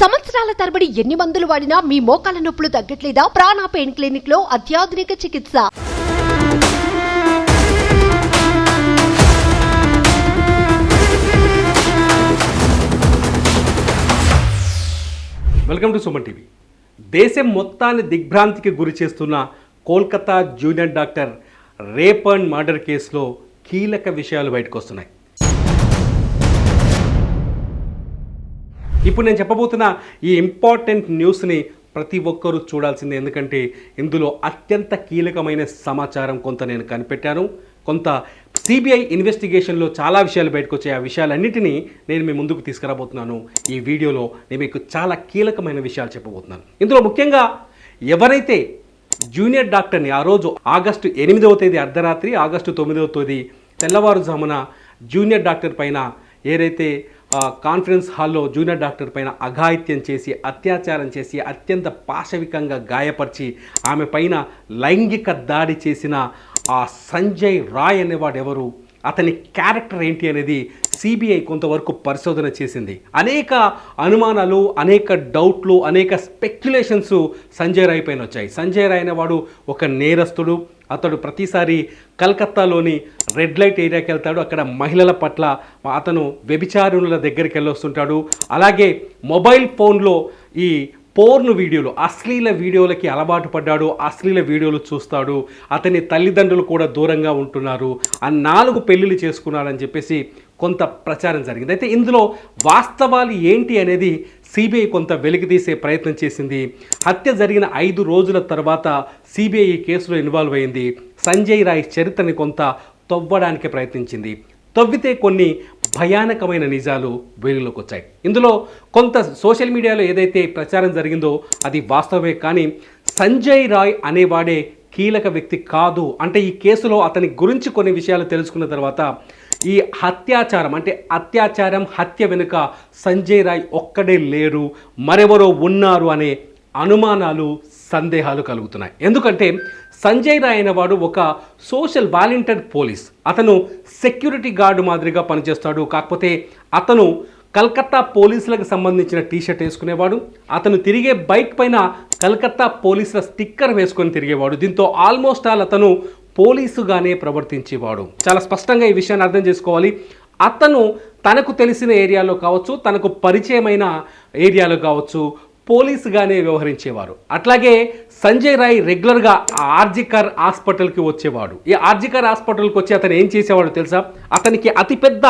సంవత్సరాల తరబడి ఎన్ని మందులు వాడినా మీ మోకాల నొప్పులు తగ్గట్లేదా? ప్రాణ పెయిన్ క్లినిక్లో అత్యాధునిక చికిత్స. Welcome to Suman TV. దేశం మొత్తాన్ని దిగ్భ్రాంతికి గురి చేస్తున్న Kolkata junior doctor rape and murder కేసులో కీలక విషయాలు బయటకు వస్తున్నాయి. ఇప్పుడు నేను చెప్పబోతున్న ఈ ఇంపార్టెంట్ న్యూస్ని ప్రతి ఒక్కరూ చూడాల్సిందే. ఎందుకంటే ఇందులో అత్యంత కీలకమైన సమాచారం కొంత నేను కనిపెట్టాను. కొంత సిబిఐ ఇన్వెస్టిగేషన్లో చాలా విషయాలు బయటకు వచ్చాయి ఆ విషయాలన్నింటినీ నేను మీ ముందుకు తీసుకురాబోతున్నాను. ఈ వీడియోలో నేను మీకు చాలా కీలకమైన విషయాలు చెప్పబోతున్నాను. ఇందులో ముఖ్యంగా ఎవరైతే జూనియర్ డాక్టర్ని ఆ రోజు ఆగస్టు ఎనిమిదవ తేదీ అర్ధరాత్రి ఆగస్టు తొమ్మిదవ తేదీ తెల్లవారుజామున జూనియర్ డాక్టర్ పైన ఏదైతే కాన్ఫరెన్స్ హాల్లో జూనియర్ డాక్టర్ పైన అఘాయిత్యం చేసి అత్యాచారం చేసి అత్యంత పాశవికంగా గాయపరిచి ఆమె పైన లైంగిక దాడి చేసిన ఆ సంజయ్ రాయ్ అనేవాడు ఎవరు? అతని క్యారెక్టర్ ఏంటి అనేది సిబిఐ కొంతవరకు పరిశోధన చేసింది. అనేక అనుమానాలు అనేక డౌట్లు అనేక స్పెక్యులేషన్స్ సంజయ్ రాయ్ పైన వచ్చాయి. సంజయ్ రాయ్ అనేవాడు ఒక నేరస్తుడు అతడు ప్రతిసారి కలకత్తాలోని రెడ్ లైట్ ఏరియాకి వెళ్తాడు. అక్కడ మహిళల పట్ల అతను వ్యభిచారుల దగ్గరికి వెళ్ళొస్తుంటాడు. అలాగే మొబైల్ ఫోన్లో ఈ పోర్న్ వీడియోలు అశ్లీల వీడియోలకి అలవాటు పడ్డాడు. అశ్లీల వీడియోలు చూస్తాడు. అతని తల్లిదండ్రులు కూడా దూరంగా ఉంటున్నారు. ఆ నాలుగు పెళ్ళిళ్ళు చేసుకున్నాడని చెప్పేసి కొంత ప్రచారం జరిగింది. అయితే ఇందులో వాస్తవాలు ఏంటి అనేది సిబిఐ కొంత వెలికితీసే ప్రయత్నం చేసింది. హత్య జరిగిన ఐదు రోజుల తర్వాత సిబిఐ ఈ కేసులో ఇన్వాల్వ్ అయింది. సంజయ్ రాయ్ చరిత్రని కొంత తవ్వడానికి ప్రయత్నించింది. తవ్వితే కొన్ని భయానకమైన నిజాలు వెలుగులోకి వచ్చాయి ఇందులో కొంత సోషల్ మీడియాలో ఏదైతే ప్రచారం జరిగిందో అది వాస్తవమే కానీ సంజయ్ రాయ్ అనేవాడే కీలక వ్యక్తి కాదు. అంటే ఈ కేసులో అతని గురించి కొన్ని విషయాలు తెలుసుకున్న తర్వాత ఈ హత్యాచారం అంటే అత్యాచారం హత్య వెనుక సంజయ్ రాయ్ ఒక్కడే లేరు మరెవరో ఉన్నారు అనే అనుమానాలు సందేహాలు కలుగుతున్నాయి. ఎందుకంటే సంజయ్ రాయ్ అనేవాడు ఒక సోషల్ వాలంటీర్ పోలీస్. అతను సెక్యూరిటీ గార్డు మాదిరిగా పనిచేస్తాడు. కాకపోతే అతను కలకత్తా పోలీసులకు సంబంధించిన టీషర్ట్ వేసుకునేవాడు. అతను తిరిగే బైక్ పైన కలకత్తా పోలీసుల స్టిక్కర్ వేసుకొని తిరిగేవాడు. దీంతో ఆల్మోస్ట్ ఆల్ అతను పోలీసుగానే ప్రవర్తించేవాడు. చాలా స్పష్టంగా ఈ విషయాన్ని అర్థం చేసుకోవాలి. అతను తనకు తెలిసిన ఏరియాలో కావచ్చు తనకు పరిచయమైన ఏరియాలో కావచ్చు పోలీసుగానే వ్యవహరించేవారు. అట్లాగే సంజయ్ రాయ్ రెగ్యులర్గా ఆర్జికర్ హాస్పిటల్కి వచ్చేవాడు. ఈ ఆర్జికర్ హాస్పిటల్కి వచ్చి అతను ఏం చేసేవాడు తెలుసా? అతనికి అతిపెద్ద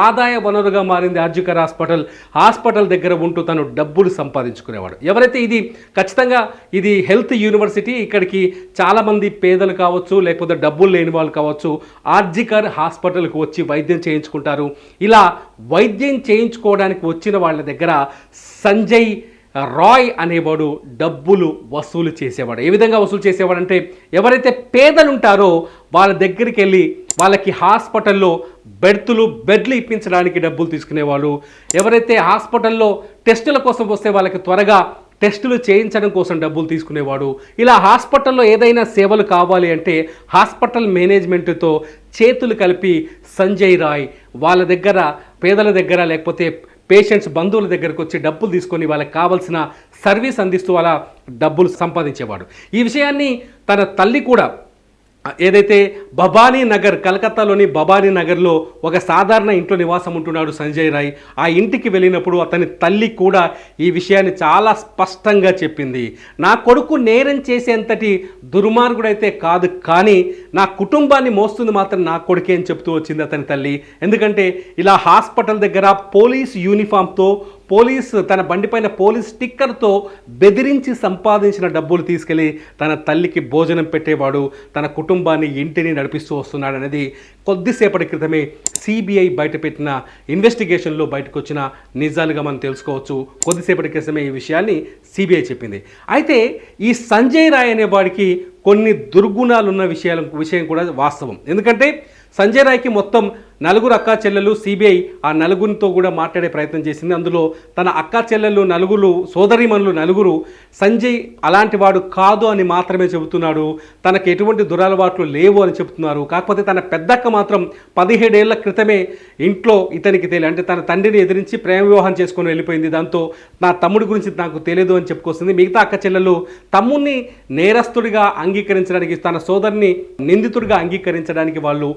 ఆదాయ వనరుగా మారింది ఆర్జికర్ హాస్పిటల్. హాస్పిటల్ దగ్గర ఉంటూ తను డబ్బులు సంపాదించుకునేవాడు. ఎవరైతే ఇది ఖచ్చితంగా ఇది హెల్త్ యూనివర్సిటీ ఇక్కడికి చాలామంది పేదలు కావచ్చు లేకపోతే డబ్బులు లేని వాళ్ళు కావచ్చు ఆర్జికర్ హాస్పిటల్కి వచ్చి వైద్యం చేయించుకుంటారు. ఇలా వైద్యం చేయించుకోవడానికి వచ్చిన వాళ్ళ దగ్గర సంజయ్ రాయ్ అనేవాడు డబ్బులు వసూలు చేసేవాడు. ఏ విధంగా వసూలు చేసేవాడు అంటే ఎవరైతే పేదలుంటారో వాళ్ళ దగ్గరికి వెళ్ళి వాళ్ళకి హాస్పిటల్లో బెడ్తులు బెడ్లు ఇప్పించడానికి డబ్బులు తీసుకునేవాళ్ళు. ఎవరైతే హాస్పిటల్లో టెస్టుల కోసం వస్తే వాళ్ళకి త్వరగా టెస్టులు చేయించడం కోసం డబ్బులు తీసుకునేవాడు. ఇలా హాస్పిటల్లో ఏదైనా సేవలు కావాలి అంటే హాస్పిటల్ మేనేజ్మెంట్తో చేతులు కలిపి సంజయ్ రాయ్ వాళ్ళ దగ్గర పేదల దగ్గర లేకపోతే పేషెంట్స్ బంధువుల దగ్గరకు వచ్చి డబ్బులు తీసుకొని వాళ్ళకి కావాల్సిన సర్వీస్ అందిస్తూ అలా డబ్బులు సంపాదించేవాడు. ఈ విషయాన్ని తన తల్లి కూడా ఏదైతే బబానీ నగర్ కలకత్తాలోని బబానీ నగర్లో ఒక సాధారణ ఇంట్లో నివాసం ఉంటున్నాడు సంజయ్ రాయ్ ఆ ఇంటికి వెళ్ళినప్పుడు అతని తల్లి కూడా ఈ విషయాన్ని చాలా స్పష్టంగా చెప్పింది. నా కొడుకు నేరం చేసేంతటి దుర్మార్గుడైతే కాదు కానీ నా కుటుంబాన్ని మోస్తుంది మాత్రం నా కొడుకే అని చెప్తూ వచ్చింది అతని తల్లి. ఎందుకంటే ఇలా హాస్పిటల్ దగ్గర పోలీస్ యూనిఫామ్తో పోలీస్ తన బండిపైన పోలీస్ స్టిక్కర్తో బెదిరించి సంపాదించిన డబ్బులు తీసుకెళ్ళి తన తల్లికి భోజనం పెట్టేవాడు తన కుటుంబాన్ని ఇంటిని నడిపిస్తూ వస్తున్నాడనేది కొద్దిసేపటి క్రితమే సిబిఐ బయటపెట్టిన ఇన్వెస్టిగేషన్లో బయటకు వచ్చిన నిజాలుగా మనం తెలుసుకోవచ్చు. కొద్దిసేపటి క్రితమే ఈ విషయాన్ని సిబిఐ చెప్పింది. అయితే ఈ సంజయ్ రాయ్ అనే వాడికి కొన్ని దుర్గుణాలున్న విషయాల విషయం కూడా వాస్తవం. ఎందుకంటే సంజయ్ రాయ్కి మొత్తం నలుగురు అక్కా చెల్లెలు సిబిఐ ఆ నలుగురితో కూడా మాట్లాడే ప్రయత్నం చేసింది. అందులో తన అక్కా చెల్లెలు నలుగురు సోదరిమణులు నలుగురు సంజయ్ అలాంటి వాడు కాదు అని మాత్రమే చెబుతున్నాడు. తనకు ఎటువంటి దురలవాట్లు లేవు అని చెబుతున్నారు. కాకపోతే తన పెద్దక్క మాత్రం పదిహేడేళ్ళ క్రితమే ఇంట్లో ఇతనికి తెలియదు అంటే తన తండ్రిని ఎదిరించి ప్రేమ వివాహం చేసుకొని వెళ్ళిపోయింది. దాంతో నా తమ్ముడి గురించి నాకు తెలియదు అని చెప్పుకొస్తుంది. మిగతా అక్క చెల్లెలు తమ్ముడిని నేరస్తుడిగా అంగీకరించడానికి తన సోదరిని నిందితుడిగా అంగీకరించడానికి వాళ్ళు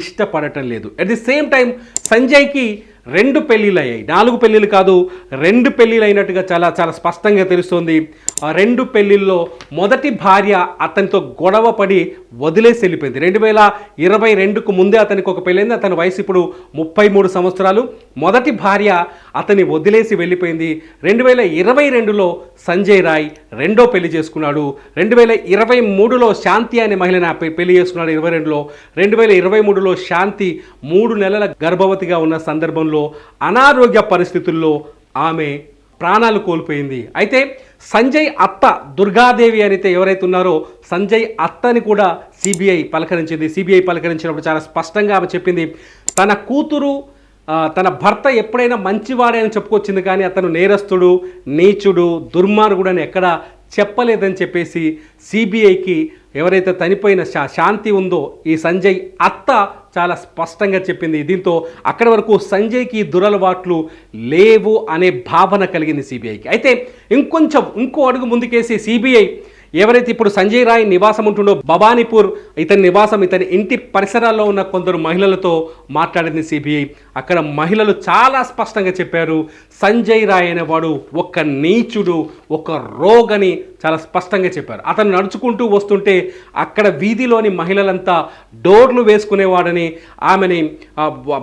ఇష్టపడటం లేదు. అట్ ది సేమ్ టైం సంజయ్కి రెండు పెళ్ళిళ్ళు అయ్యాయి నాలుగు పెళ్ళిళ్ళు కాదు రెండు పెళ్ళిళ్ళు అయినట్టుగా చాలా చాలా స్పష్టంగా తెలుస్తోంది. ఆ రెండు పెళ్ళిళ్ళలో మొదటి భార్య అతనితో గొడవ పడి వదిలేసి వెళ్ళిపోయింది. రెండు వేల ఇరవై రెండుకు ముందే అతనికి ఒక పెళ్ళైంది. అతని వయసు ఇప్పుడు ముప్పై మూడు సంవత్సరాలు. మొదటి భార్య అతని వదిలేసి వెళ్ళిపోయింది. రెండు వేల ఇరవై రెండులో సంజయ్ రాయ్ రెండో పెళ్ళి చేసుకున్నాడు. రెండు వేల ఇరవై మూడులో శాంతి అనే మహిళని పెళ్ళి చేసుకున్నాడు ఇరవై రెండులో. రెండు వేల ఇరవై మూడులో శాంతి మూడు నెలల గర్భవతిగా ఉన్న సందర్భంలో అనారోగ్య పరిస్థితుల్లో ఆమె ప్రాణాలు కోల్పోయింది. అయితే సంజయ్ అత్త దుర్గాదేవి అయితే ఎవరైతే ఉన్నారో సంజయ్ అత్తని కూడా సిబిఐ పలకరించింది. సిబిఐ పలకరించినప్పుడు చాలా స్పష్టంగా ఆమె చెప్పింది తన కూతురు తన భర్త ఎప్పుడైనా మంచివాడే అని చెప్పుకొచ్చింది కానీ అతను నేరస్తుడు నీచుడు దుర్మార్గుడు అని ఎక్కడా చెప్పలేదని చెప్పేసి సిబిఐకి ఎవరైతే చనిపోయిన శా శాంతి ఉందో ఈ సంజయ్ అత్త చాలా స్పష్టంగా చెప్పింది. దీంతో అక్కడి వరకు సంజయ్కి ఈ దురలవాట్లు లేవు అనే భావన కలిగింది సిబిఐకి. అయితే ఇంకొంచెం ఇంకో అడుగు ముందుకేసి సిబిఐ ఎవరైతే ఇప్పుడు సంజయ్ రాయ్ నివాసం ఉంటుండో భవానీపూర్ ఇతని నివాసం ఇతని ఇంటి పరిసరాల్లో ఉన్న కొందరు మహిళలతో మాట్లాడింది సిబిఐ. అక్కడ మహిళలు చాలా స్పష్టంగా చెప్పారు సంజయ్ రాయ్ అనేవాడు ఒక నీచుడు ఒక రోగని చాలా స్పష్టంగా చెప్పారు. అతను నడుచుకుంటూ వస్తుంటే అక్కడ వీధిలోని మహిళలంతా డోర్లు వేసుకునేవాడని ఆమెని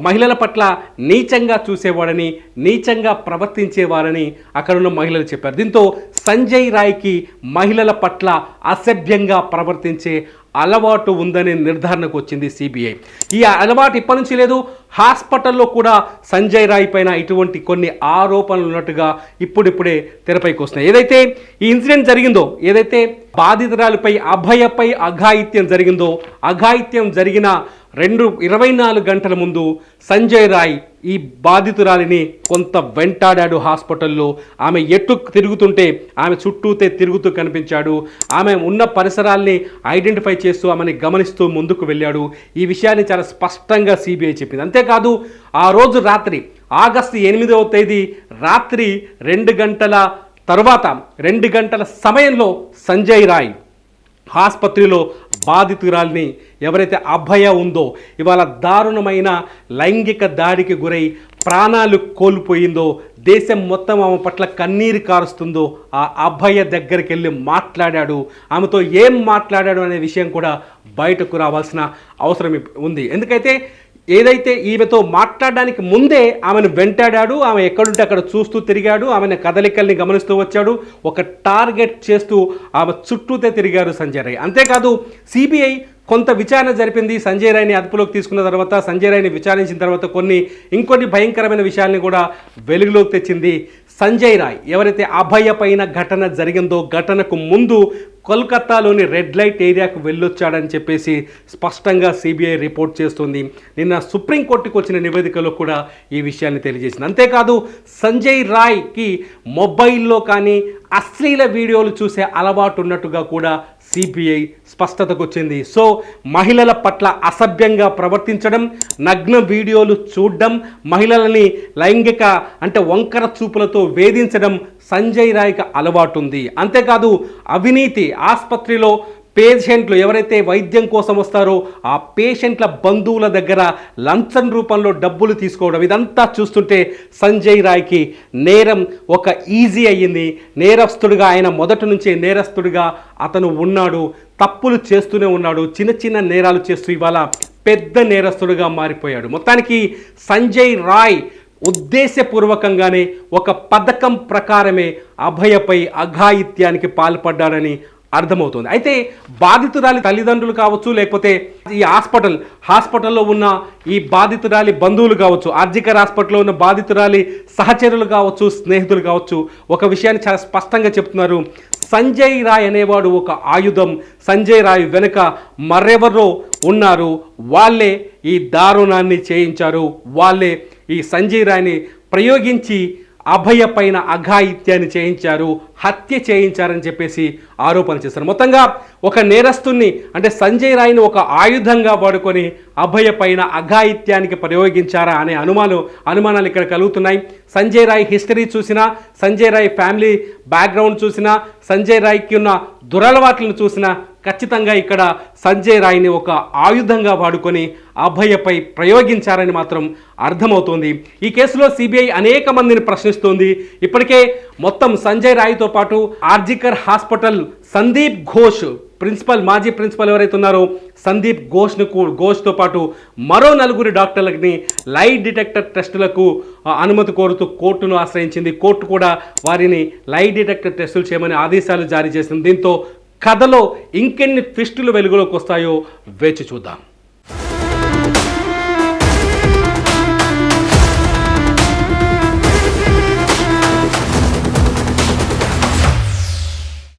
మహిళల పట్ల నీచంగా చూసేవాడని నీచంగా ప్రవర్తించేవారని అక్కడున్న మహిళలు చెప్పారు. దీంతో సంజయ్ రాయ్కి మహిళల పట్ల అసభ్యంగా ప్రవర్తించే అలవాటు ఉందనే నిర్ధారణకు వచ్చింది సిబిఐ ఈ అలవాటు ఇప్పటి నుంచి లేదు. హాస్పిటల్లో కూడా సంజయ్ రాయ్ పైన ఇటువంటి కొన్ని ఆరోపణలు ఉన్నట్టుగా ఇప్పుడిప్పుడే తెరపైకి వస్తున్నాయి. ఏదైతే ఈ ఇన్సిడెంట్ జరిగిందో ఏదైతే బాధితురాలపై అభయపై అఘాయిత్యం జరిగిందో అఘాయిత్యం జరిగిన రెండు ఇరవై నాలుగు గంటల ముందు సంజయ్ రాయ్ ఈ బాధితురాలిని కొంత వెంటాడాడు హాస్పిటల్లో. ఆమె ఎట్టు తిరుగుతుంటే ఆమె చుట్టూతే తిరుగుతూ కనిపించాడు. ఆమె ఉన్న పరిసరాల్ని ఐడెంటిఫై చేస్తూ ఆమెని గమనిస్తూ ముందుకు వెళ్ళాడు. ఈ విషయాన్ని చాలా స్పష్టంగా సిబిఐ చెప్పింది. అంతేకాదు ఆ రోజు రాత్రి ఆగస్టు ఎనిమిదవ తేదీ రాత్రి రెండు గంటల తర్వాత రెండు గంటల సమయంలో సంజయ్ రాయ్ ఆసుపత్రిలో బాధితురాల్ని ఎవరైతే అభయ ఉందో ఇవాళ దారుణమైన లైంగిక దాడికి గురై ప్రాణాలు కోల్పోయిందో దేశం మొత్తం ఆమె పట్ల కన్నీరు కారుస్తుందో ఆ అభయ దగ్గరికి వెళ్ళి మాట్లాడాడు. ఆమెతో ఏం మాట్లాడాడు అనే విషయం కూడా బయటకు రావాల్సిన అవసరం ఉంది. ఎందుకైతే ఏదైతే ఈమెతో మాట్లాడడానికి ముందే ఆమెను వెంటాడాడు ఆమె ఎక్కడుంటే అక్కడ చూస్తూ తిరిగాడు ఆమెను కదలికల్ని గమనిస్తూ వచ్చాడు ఒక టార్గెట్ చేస్తూ ఆమె చుట్టూతే తిరిగారు సంజయ్ రాయ్. అంతేకాదు సిబిఐ కొంత విచారణ జరిపింది సంజయ్ రాయ్ని అదుపులోకి తీసుకున్న తర్వాత సంజయ్ రాయ్ని విచారించిన తర్వాత కొన్ని ఇంకొన్ని భయంకరమైన విషయాల్ని కూడా వెలుగులోకి తెచ్చింది సంజయ్ రాయ్ ఎవరైతే అభయ పైన ఘటన జరిగిందో ఘటనకు ముందు కోల్కతాలోని రెడ్ లైట్ ఏరియాకు వెళ్ళొచ్చాడని చెప్పేసి స్పష్టంగా సిబిఐ రిపోర్ట్ చేస్తుంది. నిన్న సుప్రీంకోర్టుకు వచ్చిన నివేదికలో కూడా ఈ విషయాన్ని తెలియజేసింది. అంతేకాదు సంజయ్ రాయ్కి మొబైల్లో కానీ అశ్లీల వీడియోలు చూసే అలవాటు ఉన్నట్టుగా కూడా సిబిఐ స్పష్టతకు వచ్చింది సో మహిళల పట్ల అసభ్యంగా ప్రవర్తించడం నగ్న వీడియోలు చూడడం మహిళలని లైంగిక అంటే వంకర చూపులతో వేధించడం సంజయ్ రాయ్కి అలవాటు ఉంది అంతేకాదు అవినీతి ఆసుపత్రిలో పేషెంట్లు ఎవరైతే వైద్యం కోసం వస్తారో ఆ పేషెంట్ల బంధువుల దగ్గర లంచం రూపంలో డబ్బులు తీసుకోవడం. ఇదంతా చూస్తుంటే సంజయ్ రాయ్కి నేరం ఒక ఈజీ అయ్యింది. నేరస్తుడిగా ఆయన మొదటి నుంచే నేరస్తుడిగా అతను ఉన్నాడు. తప్పులు చేస్తూనే ఉన్నాడు. చిన్న చిన్న నేరాలు చేస్తూ ఇవాళ పెద్ద నేరస్తుడిగా మారిపోయాడు. మొత్తానికి సంజయ్ రాయ్ ఉద్దేశపూర్వకంగానే ఒక పథకం ప్రకారమే అభయపై అఘాయిత్యానికి పాల్పడ్డాడని అర్థమవుతుంది. అయితే బాధితురాలి తల్లిదండ్రులు కావచ్చు లేకపోతే ఈ హాస్పిటల్ హాస్పిటల్లో ఉన్న ఈ బాధితురాలి బంధువులు కావచ్చు ఆర్జికర్ హాస్పిటల్లో ఉన్న బాధితురాలి సహచరులు కావచ్చు స్నేహితులు కావచ్చు ఒక విషయాన్ని చాలా స్పష్టంగా చెప్తున్నారు. సంజయ్ రాయ్ అనేవాడు ఒక ఆయుధం. సంజయ్ రాయ్ వెనుక మరెవరో ఉన్నారు? వాళ్ళే ఈ దారుణాన్ని చేయించారు. వాళ్ళే ఈ సంజయ్ రాయ్ని ప్రయోగించి అభయ పైన అఘాయిత్యాన్ని చేయించారు హత్య చేయించారని చెప్పేసి ఆరోపణ చేశారు. మొత్తంగా ఒక నేరస్తుని అంటే సంజయ్ రాయ్ని ఒక ఆయుధంగా వాడుకొని అభయ పైన అఘాయిత్యానికి ప్రయోగించారా అనే అనుమానం అనుమానాలు ఇక్కడ కలుగుతున్నాయి. సంజయ్ రాయ్ హిస్టరీ చూసినా సంజయ్ రాయ్ ఫ్యామిలీ బ్యాక్గ్రౌండ్ చూసినా సంజయ్ రాయ్కి ఉన్న దురలవాట్లను చూసినా ఖచ్చితంగా ఇక్కడ సంజయ్ రాయ్ని ఒక ఆయుధంగా వాడుకొని అభయపై ప్రయోగించారని మాత్రం అర్థమవుతోంది. ఈ కేసులో సిబిఐ అనేక మందిని ప్రశ్నిస్తోంది. ఇప్పటికే మొత్తం సంజయ్ రాయ్తో పాటు ఆర్జికర్ హాస్పిటల్ సందీప్ ఘోష్ ప్రిన్సిపల్ మాజీ ప్రిన్సిపల్ ఎవరైతే ఉన్నారో సందీప్ ఘోష్ను ఘోష్తో పాటు మరో నలుగురు డాక్టర్లని లైట్ డిటెక్టర్ టెస్టులకు అనుమతి కోరుతూ కోర్టును ఆశ్రయించింది. కోర్టు కూడా వారిని లైట్ డిటెక్టర్ టెస్టులు చేయమని ఆదేశాలు జారీ చేసింది. దీంతో కథలో ఇంకెన్ని ట్విస్టులు వెలుగులోకి వస్తాయో వేచి చూద్దాం.